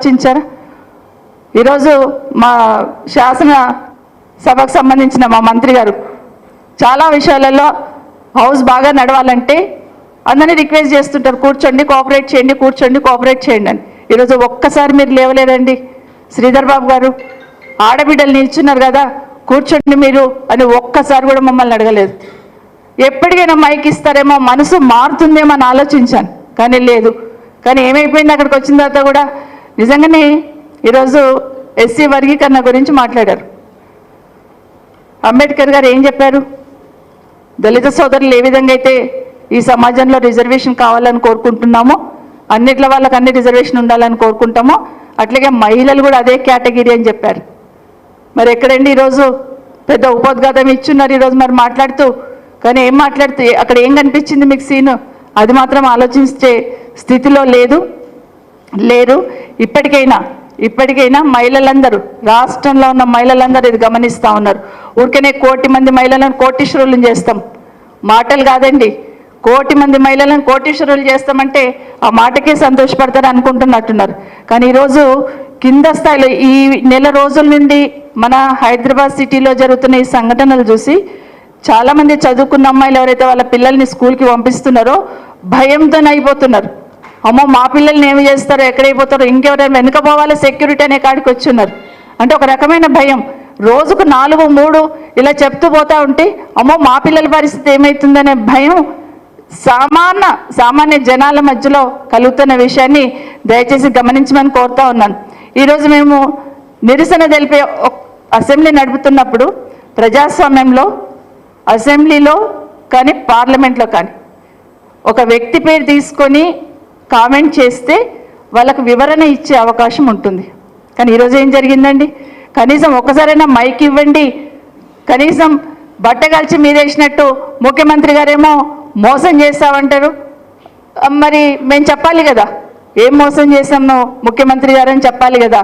ఆలోచించారా? ఈరోజు మా శాసన సభకు సంబంధించిన మా మంత్రి గారు చాలా విషయాలలో హౌస్ బాగా నడవాలంటే అందరినీ రిక్వెస్ట్ చేస్తుంటారు కూర్చోండి కోఆపరేట్ చేయండి కూర్చోండి కోఆపరేట్ చేయండి అని. ఈరోజు ఒక్కసారి మీరు లేవలేదండి శ్రీధర్ బాబు గారు ఆడబిడ్డలు నిల్చున్నారు కదా కూర్చోండి మీరు అని ఒక్కసారి కూడా మమ్మల్ని అడగలేదు. ఎప్పటికైనా మైక్ ఇస్తారేమో మనసు మారుతుందేమో అని ఆలోచించాను. కానీ లేదు. కానీ ఏమైపోయింది అక్కడికి వచ్చిన తర్వాత కూడా నిజంగానే ఈరోజు ఎస్సీ వర్గీకరణ గురించి మాట్లాడారు. అంబేద్కర్ గారు ఏం చెప్పారు? దళిత సోదరులు ఏ విధంగా అయితే ఈ సమాజంలో రిజర్వేషన్ కావాలని కోరుకుంటున్నామో అన్నిట్ల వాళ్ళకి అన్ని రిజర్వేషన్ ఉండాలని కోరుకుంటామో అట్లాగే మహిళలు కూడా అదే కేటగిరీ అని చెప్పారు. మరి ఎక్కడండి ఈరోజు పెద్ద ఉపోద్ఘాతం ఇచ్చున్నారు ఈరోజు మరి మాట్లాడుతూ? కానీ ఏం మాట్లాడుతూ? అక్కడ ఏం కనిపించింది మీకు సీను? అది మాత్రం ఆలోచించే స్థితిలో లేదు. లేరు ఇప్పటికైనా ఇప్పటికైనా మహిళలందరూ రాష్ట్రంలో ఉన్న మహిళలందరూ ఇది గమనిస్తూ ఉన్నారు. ఊరికనే కోటి మంది మహిళలను కోటీశ్వరులను చేస్తాం. మాటలు కాదండి. కోటి మంది మహిళలను కోటీశ్వరులు చేస్తామంటే ఆ మాటకే సంతోషపడతారు అనుకుంటున్నట్టున్నారు. కానీ ఈరోజు కింద స్థాయిలో ఈ నెల రోజుల నుండి మన హైదరాబాద్ సిటీలో జరుగుతున్న ఈ సంఘటనలు చూసి చాలామంది చదువుకున్న అమ్మాయిలు ఎవరైతే వాళ్ళ పిల్లల్ని స్కూల్కి పంపిస్తున్నారో భయంతో అయిపోతున్నారు. అమ్మో మా పిల్లల్ని ఏమి చేస్తారో? ఎక్కడైపోతారో? ఇంకెవరైనా వెనుక పోవాలి సెక్యూరిటీ అనే కాడికి వచ్చున్నారు. అంటే ఒక రకమైన భయం. రోజుకు నాలుగు మూడు ఇలా చెప్తూ పోతా ఉంటే అమ్మో మా పిల్లల పరిస్థితి ఏమవుతుందనే భయం సామాన్య సామాన్య జనాల మధ్యలో కలుగుతున్న విషయాన్ని దయచేసి గమనించమని కోరుతా ఉన్నాను. ఈరోజు మేము నిరసన తెలిపే అసెంబ్లీ నడుపుతున్నప్పుడు ప్రజాస్వామ్యంలో అసెంబ్లీలో కానీ పార్లమెంట్లో కానీ ఒక వ్యక్తి పేరు తీసుకొని కామెంట్ చేస్తే వాళ్ళకు వివరణ ఇచ్చే అవకాశం ఉంటుంది. కానీ ఈరోజు ఏం జరిగిందండి? కనీసం ఒక్కసారైనా మైక్ ఇవ్వండి. కనీసం బట్ట మీదేసినట్టు ముఖ్యమంత్రి గారేమో మోసం చేస్తామంటారు మరి మేము చెప్పాలి కదా. ఏం మోసం చేసాము ముఖ్యమంత్రి గారు అని చెప్పాలి కదా.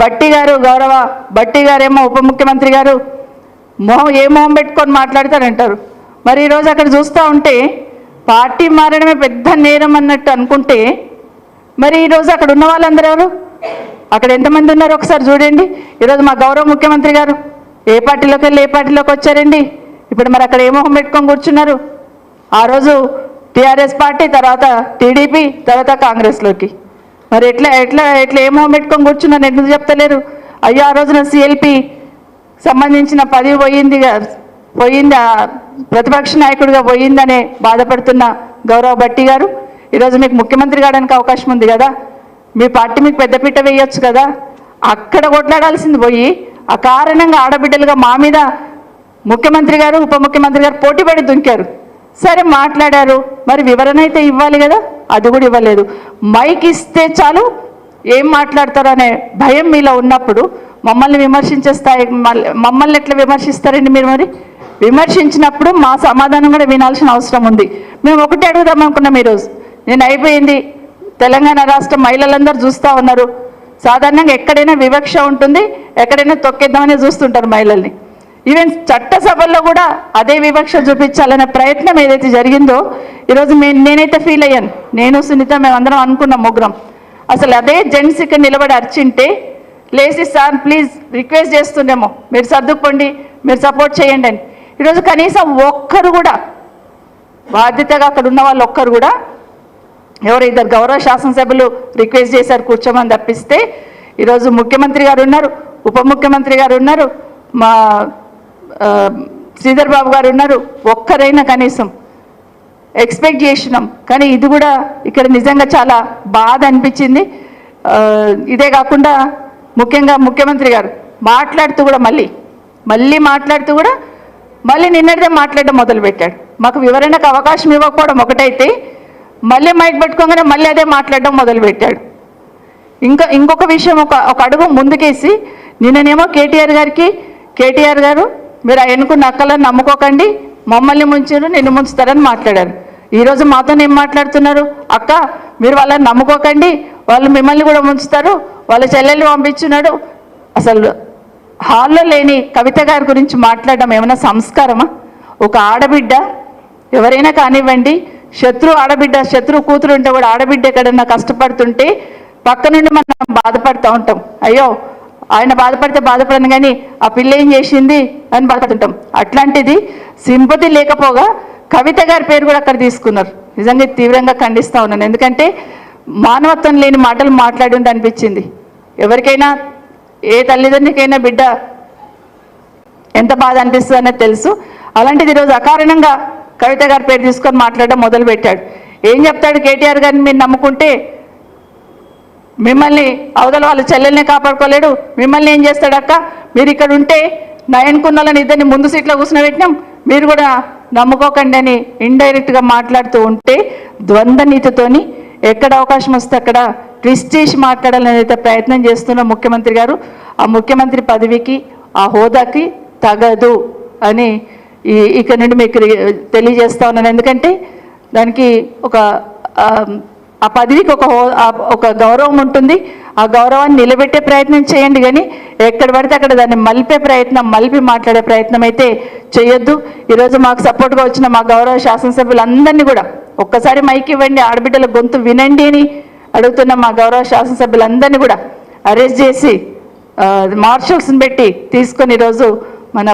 బట్టి గారు గౌరవ బట్టి గారేమో ఉప ముఖ్యమంత్రి గారు మొహం ఏ మొహం పెట్టుకొని మాట్లాడతారంటారు? మరి ఈరోజు అక్కడ చూస్తూ ఉంటే పార్టీ మారడమే పెద్ద నేరం అన్నట్టు అనుకుంటే మరి ఈరోజు అక్కడ ఉన్న వాళ్ళందరూ ఎవరు? అక్కడ ఎంతమంది ఉన్నారు ఒకసారి చూడండి. ఈరోజు మా గౌరవ ముఖ్యమంత్రి గారు ఏ పార్టీలోకి వెళ్ళి ఏ పార్టీలోకి వచ్చారండి? ఇప్పుడు మరి అక్కడ ఏ మొహం పెట్టుకొని కూర్చున్నారు? ఆ రోజు టీఆర్ఎస్ పార్టీ తర్వాత టీడీపీ తర్వాత కాంగ్రెస్లోకి. మరి ఎట్లా ఎట్లా ఎట్లా ఏ మొహం పెట్టుకొని కూర్చున్నారు? ఎందుకు చెప్తలేరు? అయ్యో ఆ రోజున సిఎల్పి సంబంధించిన పదవి పోయింది పోయింది? ప్రతిపక్ష నాయకుడిగా పోయిందనే బాధపడుతున్న గౌరవ భట్టి గారు ఈరోజు మీకు ముఖ్యమంత్రి కావడానికి అవకాశం ఉంది కదా. మీ పార్టీ మీకు పెద్దపీట వేయొచ్చు కదా. అక్కడ కొట్లాడాల్సింది పోయి ఆ కారణంగా ఆడబిడ్డలుగా మా మీద ముఖ్యమంత్రి గారు ఉప ముఖ్యమంత్రి గారు పోటీపడి దుంకారు. సరే మాట్లాడారు. మరి వివరణ అయితే ఇవ్వాలి కదా. అది కూడా ఇవ్వలేదు. మైక్ ఇస్తే చాలు ఏం మాట్లాడతారు అనే భయం మీలో ఉన్నప్పుడు మమ్మల్ని విమర్శించే స్థాయి మమ్మల్ని ఎట్లా విమర్శిస్తారండి మీరు మరి? విమర్శించినప్పుడు మా సమాధానం కూడా వినాల్సిన అవసరం ఉంది. మేము ఒకటి అడుగుదాం అనుకున్నాం ఈరోజు. నేను అయిపోయింది. తెలంగాణ రాష్ట్ర మహిళలందరూ చూస్తూ ఉన్నారు. సాధారణంగా ఎక్కడైనా వివక్ష ఉంటుంది ఎక్కడైనా తొక్కేద్దామని చూస్తుంటారు మహిళల్ని. ఈవెన్ చట్టసభల్లో కూడా అదే వివక్ష చూపించాలనే ప్రయత్నం ఏదైతే జరిగిందో ఈరోజు మే- నేనైతే ఫీల్ అయ్యాను. నేను సునీత మేమందరం అనుకున్నాం ముగ్గురం. అసలు అదే జెంట్స్ ఇక్కడ నిలబడి అర్చింటే లేచి సార్ ప్లీజ్ రిక్వెస్ట్ చేస్తుండేమో. మీరు సర్దుకోండి మీరు సపోర్ట్ చేయండి అని. ఈరోజు కనీసం ఒక్కరు కూడా బాధ్యతగా అక్కడ ఉన్న వాళ్ళు ఒక్కరు కూడా ఎవరు ఇద్దరు గౌరవ శాసనసభ్యులు రిక్వెస్ట్ చేశారు కూర్చోమని తప్పిస్తే ఈరోజు ముఖ్యమంత్రి గారు ఉన్నారు ఉప ముఖ్యమంత్రి గారు ఉన్నారు మా శ్రీధర్ బాబు గారు ఉన్నారు ఒక్కరైనా కనీసం ఎక్స్పెక్ట్ చేసినాం. కానీ ఇది కూడా ఇక్కడ నిజంగా చాలా బాధ అనిపించింది. ఇదే కాకుండా ముఖ్యంగా ముఖ్యమంత్రి గారు మాట్లాడుతూ కూడా మళ్ళీ మళ్ళీ మాట్లాడుతూ కూడా మళ్ళీ నిన్నటిదే మాట్లాడడం మొదలుపెట్టాడు. మాకు వివరణకు అవకాశం ఇవ్వకపోవడం ఒకటైతే మళ్ళీ మైక్ పెట్టుకోగానే మళ్ళీ అదే మాట్లాడడం మొదలుపెట్టాడు. ఇంకా ఇంకొక విషయం ఒక ఒక అడుగు ముందుకేసి నిన్ననేమో కేటీఆర్ గారికి కేటీఆర్ గారు మీరు ఆ ఎన్నుకున్న అక్కలను నమ్ముకోకండి మమ్మల్ని ముంచారు నిన్ను ముంచుతారని మాట్లాడారు. ఈరోజు మాతో ఏం మాట్లాడుతున్నారు? అక్క మీరు వాళ్ళని నమ్ముకోకండి వాళ్ళు మిమ్మల్ని కూడా ముంచుతారు వాళ్ళ చెల్లెల్ని పంపించున్నాడు. అసలు హాల్లో లేని కవిత గారి గురించి మాట్లాడడం ఏమైనా సంస్కారమా? ఒక ఆడబిడ్డ ఎవరైనా కానివ్వండి శత్రు ఆడబిడ్డ శత్రు కూతురు ఉంటే కూడా ఆడబిడ్డ ఎక్కడన్నా కష్టపడుతుంటే పక్క నుండి మనం బాధపడుతూ ఉంటాం. అయ్యో ఆయన బాధపడితే బాధపడను కానీ ఆ పిల్ల ఏం చేసింది అని బాధపడుతుంటాం. అట్లాంటిది సింపతి లేకపోగా కవిత గారి పేరు కూడా అక్కడ తీసుకున్నారు. నిజంగా తీవ్రంగా ఖండిస్తూ ఉన్నాను. ఎందుకంటే మానవత్వం లేని మాటలు మాట్లాడి అనిపించింది. ఎవరికైనా ఏ తల్లిదండ్రికైనా బిడ్డ ఎంత బాధ అనిపిస్తుంది అనేది తెలుసు. అలాంటిది ఈరోజు అకారణంగా కవిత గారి పేరు తీసుకొని మాట్లాడడం మొదలు పెట్టాడు ఏం చెప్తాడు కేటీఆర్ గారిని మీరు నమ్ముకుంటే మిమ్మల్ని అవతల వాళ్ళ చెల్లెల్ని కాపాడుకోలేడు. మిమ్మల్ని ఏం చేస్తాడక్క మీరు ఇక్కడ ఉంటే నయన్కున్నలని ఇద్దరిని ముందు సీట్లో కూర్చునబెట్టినాం. మీరు కూడా నమ్ముకోకండి అని ఇండైరెక్ట్గా మాట్లాడుతూ ఉంటే ద్వంద్వ నీతితోని ఎక్కడ అవకాశం వస్తే అక్కడ ట్విస్ట్ చేసి మాట్లాడాలని అయితే ప్రయత్నం చేస్తున్న ముఖ్యమంత్రి గారు ఆ ముఖ్యమంత్రి పదవికి ఆ హోదాకి తగదు అని ఈ ఇక్కడ నుండి మీకు తెలియజేస్తా ఉన్నాను. ఎందుకంటే దానికి ఒక ఆ, పదవికి ఒక హో- ఒక గౌరవం ఉంటుంది. ఆ గౌరవాన్ని నిలబెట్టే ప్రయత్నం చేయండి కానీ ఎక్కడ పడితే అక్కడ దాన్ని మలిపే ప్రయత్నం మలిపి మాట్లాడే ప్రయత్నం అయితే చేయొద్దు. ఈరోజు మాకు సపోర్ట్గా వచ్చిన మా గౌరవ శాసనసభ్యులందరినీ కూడా ఒక్కసారి మైక్ ఇవ్వండి ఆడబిడ్డల గొంతు వినండి అని అడుగుతున్న మా గౌరవ శాసనసభ్యులందరినీ కూడా అరెస్ట్ చేసి మార్షల్స్ని పెట్టి తీసుకొని ఈరోజు మన